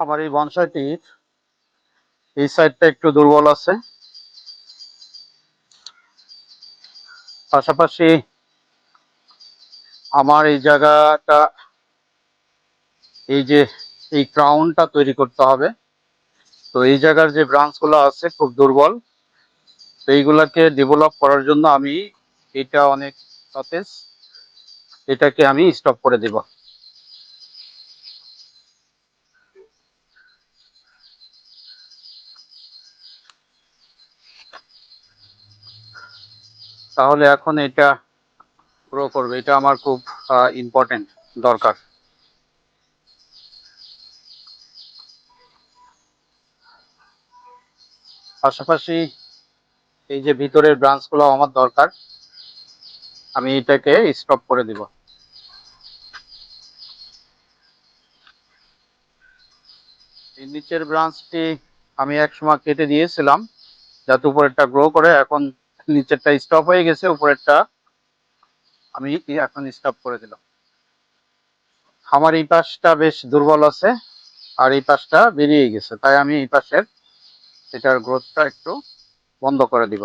আমার এই বনসাইটির এই সাইডটা একটু দুর্বল আছে। পাশাপাশি আমার এই জায়গাটা, এই যে, এই ক্রাউনটা তৈরি করতে হবে। তো এই জায়গার যে ব্রাঞ্চগুলো আছে খুব দুর্বল। তো এইগুলাকে ডেভেলপ করার জন্য আমি এটা অনেক সতেজ, এটাকে আমি স্টপ করে দেব। তাহলে এখন এটা গ্রো করবে। এটা আমার খুব ইম্পর্টেন্ট দরকার। পাশাপাশি এই যে ভিতরের ব্রাঞ্চগুলো আমার দরকার। আমি এটাকে স্টপ করে দিব। এই নিচের ব্রাঞ্চটি আমি এক সময় কেটে দিয়েছিলাম, যাতে উপরেরটা গ্রো করে। এখন নিচেরটা স্টপ হয়ে গেছে, উপরেরটা আমি এখন স্টপ করে দিলাম। আমার এই পাশটা বেশ দুর্বল আছে আর এই পাশটা বেরিয়ে গেছে, তাই আমি এই পাশের এটার গ্রোথটা একটু বন্ধ করে দিব।